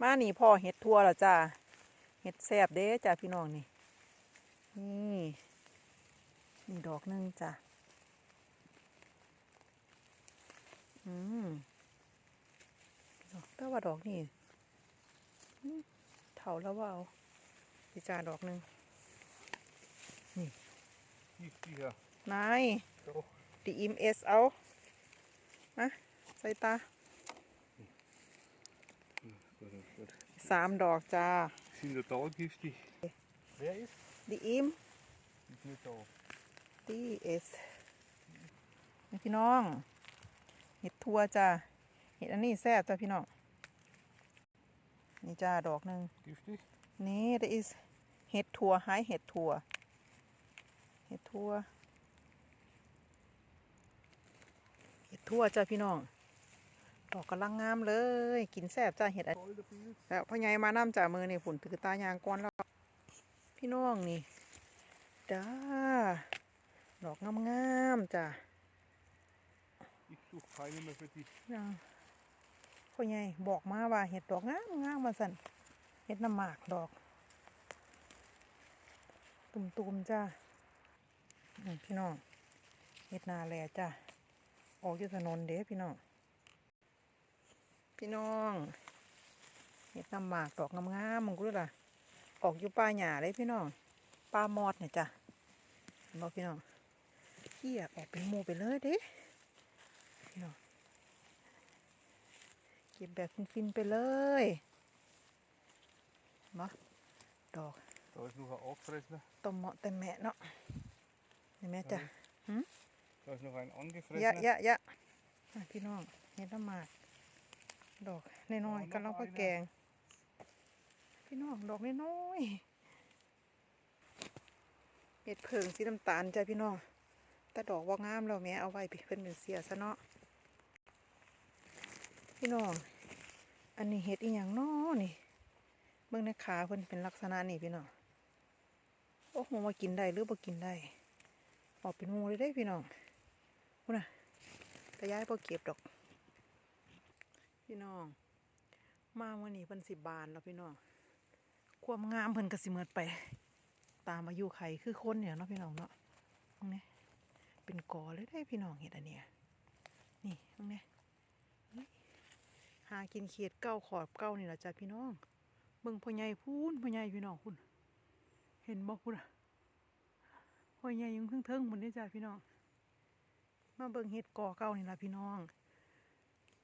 มานี่พ่อเห็ดทั่วแล้วจ้าเห็ดแซบเด้จ้าพี่น้องนี่ นี่นี่ดอกหนึงจ้ะอืมแต่ว่าดอกนี่อืมเถาแล้วว่าเอาพี่จ้าดอกหนึง Nicht hier. นาย So. ดีอิมเอสเอามาใส่ตา สามดอกจ้า Sind total giftig. Wer ist? ดีอิม Ist nicht da. ดีเอสนี่พี่น้องเห็ดทัวจ้าเห็ดอันนี้แซ่บจ้าพี่น้อง นี่จ้าดอกหนึ่ง Giftig? นี่ that is เห็ดทัวไฮเห็ดทัวเห็ดทัวเห็ดทัวจ้าพี่น้อง ดอกกำลังงามเลย กินแซ่บจ้าเห็ดอัน Voll der Pilz. แล้วพ่อใหญ่มาน้ำจ่ามือนี่ฝุ่นถือตายางก้อนแล้ว พี่น้องนี่จ้าดอกงามๆจ้าพ่อใหญ่บอกมาว่าเห็ดดอกงามงามมาสั่นเห็ดน้ำหมากดอก ตุ่มๆจ้าพี่น้องเห็ดนาแลจ้าออกอยู่ถนนเด้พี่น้อง พี่น้องเห็ดน้ำหมากดอกงามๆมึงกูรู้ล่ะ ออกอยู่ป่าหญ้าเลยพี่น้องป่ามอดเนี่ยจ้ะเห็นบอกพี่น้องเขี้ยออกเป็นหมูไปเลยเด้พี่น้องเก็บแบบฟินๆไปเลยมาดอก Da ist noch ein Auffresser. ต้มเหมาะแต่แม่เนาะเห็นไหมจ้ะ Da ist noch ein ยะ angefressener. ยะยะอะพี่น้องเห็ดน้ำหมาก ดอกน้อยๆก็เราก็แกง พี่น้องดอกน้อยๆเห็ดเพิงสีน้ำตาลจ้ะพี่น้องแต่ดอกว่างามแล้วแม่เอาไว้เพิ่นเป็นเสียซะเนาะพี่น้อง อันนี้เห็ดอีหยังน้อนี่เบิ่งในขาเพิ่นเป็นลักษณะนี่พี่น้องโอ้โหมากินได้หรือบ่กินได้ ออกเป็นหมูเลยได้พี่น้องพูดน่ะแต่ย้ายบ่เก็บดอก พี่น้อง มาวันนี้เพิ่นสิบานแล้วพี่น้อง ความงามเพิ่นก็สิเมิดไป ตามอายุไขคือคนเนี่ยเนาะพี่น้องเนาะตรงนี้เป็นกอเลยได้พี่น้องเห็ดอันเนี้ยนี่ตรงนี้หากินเขียดเก้าขอบเก้านี่แหละจ้ะพี่น้องเบิ่งพ่อใหญ่พูนพ่อใหญ่พี่น้องคุณเห็นบ่คุณอะพ่อใหญ่ยังเพิ่งเทิงหมดนี่จ้ะพี่น้อง มาเบิ่งเห็ดกอเก้านี่แหละพี่น้อง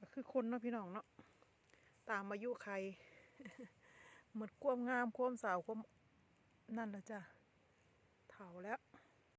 ก็คือคนเนาะพี่น้องเนาะตามอายุใครหมดความงามความสาวความนั่นละจ้ะเถ่าแล้ว